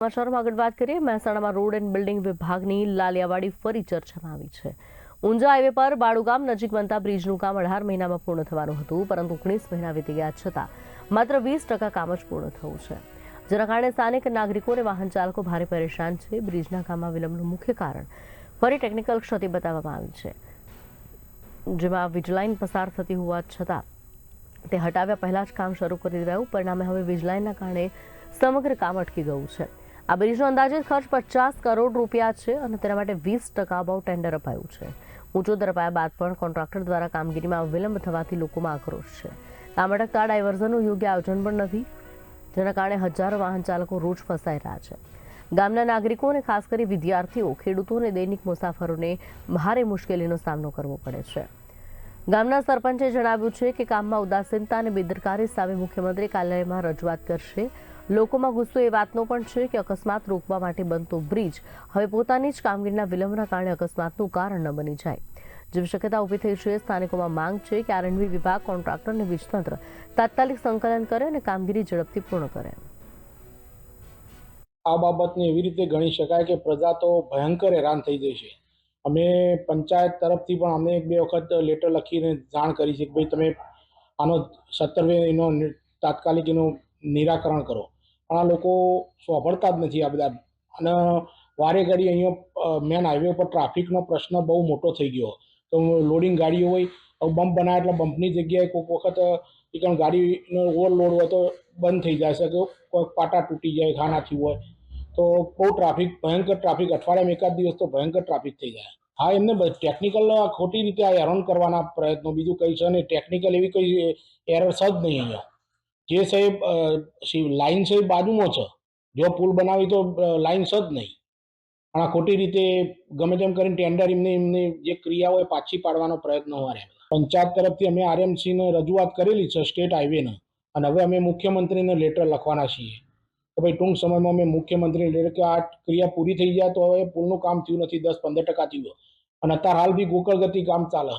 સમાચારમાં આગળ વાત કરીએ, મહેસાણામાં રોડ એન્ડ બિલ્ડિંગ વિભાગની લાલિયાવાડી ફરી ચર્ચામાં આવી છે. ઊંઝા હાઈવે પર બાળુગામ નજીક બનતા બ્રિજનું કામ અઢાર મહિનામાં પૂર્ણ થવાનું હતું, પરંતુ ઓગણીસ મહિના વીતી ગયા છતાં માત્ર વીસ ટકા કામ જ પૂર્ણ થયું છે. જેના કારણે સ્થાનિક નાગરિકો અને વાહન ચાલકો ભારે પરેશાન છે. બ્રિજના કામમાં વિલંબનું મુખ્ય કારણ ફરી ટેકનિકલ ક્ષતિ બતાવવામાં આવી છે. જેમાં વીજલાઇન પસાર થતી હોવા છતાં તે હટાવ્યા પહેલા જ કામ શરૂ કરી દેવાયું. પરિણામે હવે વીજલાઇનના કારણે સમગ્ર કામ અટકી ગયું છે. આ બ્રિજનો અંદાજિત ખર્ચ પચાસ કરોડ રૂપિયા છે અને તેના માટે વીસ ટકા અભાવ ટેન્ડર અપાયું છે. ઊંચો દર અપાયા બાદ પણ કોન્ટ્રાક્ટર દ્વારા કામગીરીમાં વિલંબ થવાથી લોકોમાં આક્રોશ છે. કામ અટકતા ડાયવર્ઝનનું યોગ્ય આયોજન પણ નથી, જેના કારણે હજારો વાહન ચાલકો રોજ ફસાઈ રહ્યા છે. ગામના નાગરિકો અને ખાસ કરી વિદ્યાર્થીઓ, ખેડૂતો અને દૈનિક મુસાફરોને ભારે મુશ્કેલીનો સામનો કરવો પડે છે. ગામના સરપંચે જણાવ્યું છે કે કામમાં ઉદાસીનતા અને બેદરકારી સામે મુખ્યમંત્રી કાર્યાલયમાં રજૂઆત કરશે. લોકોમાં ગુસ્સો એ વાતનો પણ છે કે અકસ્માત રોકવા માટે બનતો બ્રિજ હવે પોતાની જ કામગીરીના વિલંબના કારણે અકસ્માતનું કારણ ન બની જાય. જેવી શક્યતા ઊભી થઈ છે, સ્થાનિકોમાં માંગ છે કે આરએનબી વિભાગ કોન્ટ્રાક્ટર અને વીજતંત્ર તાત્કાલિક સંકલન કરે અને કામગીરી ઝડપથી પૂર્ણ કરે. આ બાબતને એવી રીતે ગણી શકાય કે પ્રજા તો ભયંકર હેરાન થઈ છે અમે પંચાયત તરફથી પણ અમે એક બે વખત લેટર લખીને જાણ કરી છે કે ભાઈ તમે આનો સત્તરવે એનો તાત્કાલિક એનું નિરાકરણ કરો. પણ આ લોકો સાંભળતા જ નથી આ બધા. અને વારે ઘડી અહીંયા મેન હાઈવે પર ટ્રાફિકનો પ્રશ્ન બહુ મોટો થઈ ગયો. તો લોડિંગ ગાડીઓ હોય બમ્પ બનાવે એટલે બમ્પની જગ્યાએ કોઈક વખત, એ ગાડીનો ઓવરલોડ હોય તો બંધ થઈ જાય છે. કે કોઈક પાટા તૂટી જાય, ખાનાથી હોય. તો બહુ ટ્રાફિક ભયંકર ટ્રાફિક અઠવાડિયામાં એકાદ દિવસ તો ભયંકર ટ્રાફિક થઈ જાય. હા, એમને ટેકનિકલ ખોટી રીતે આ હેરાન કરવાના પ્રયત્નો. બીજું કંઈ છે અને ટેકનિકલ એવી કોઈ એરર્સ જ નહીં અહીંયા. જે સાહેબ લાઇન સાહેબ બાજુમાં છે. જો પુલ બનાવી તો લાઇન છે જ નહીં. પણ આ ખોટી રીતે ગમે તેમ કરીને ટેન્ડર એમને, એમની જે ક્રિયા હોય પાછી પાડવાનો પ્રયત્ન હોય પંચાયત તરફથી અમે આરએમસીને રજૂઆત કરેલી છે સ્ટેટ હાઈવેને. અને હવે અમે મુખ્યમંત્રીને લેટર લખવાના છીએ. કે ભાઈ ટૂંક સમયમાં અમે મુખ્યમંત્રીને એટલે કે આ ક્રિયા પૂરી થઈ જાય તો હવે પુલનું કામ થયું નથી, દસ પંદર ટકા થયું. અને અત્યારે હાલ બી ગોકળ ગતિ કામ ચાલે.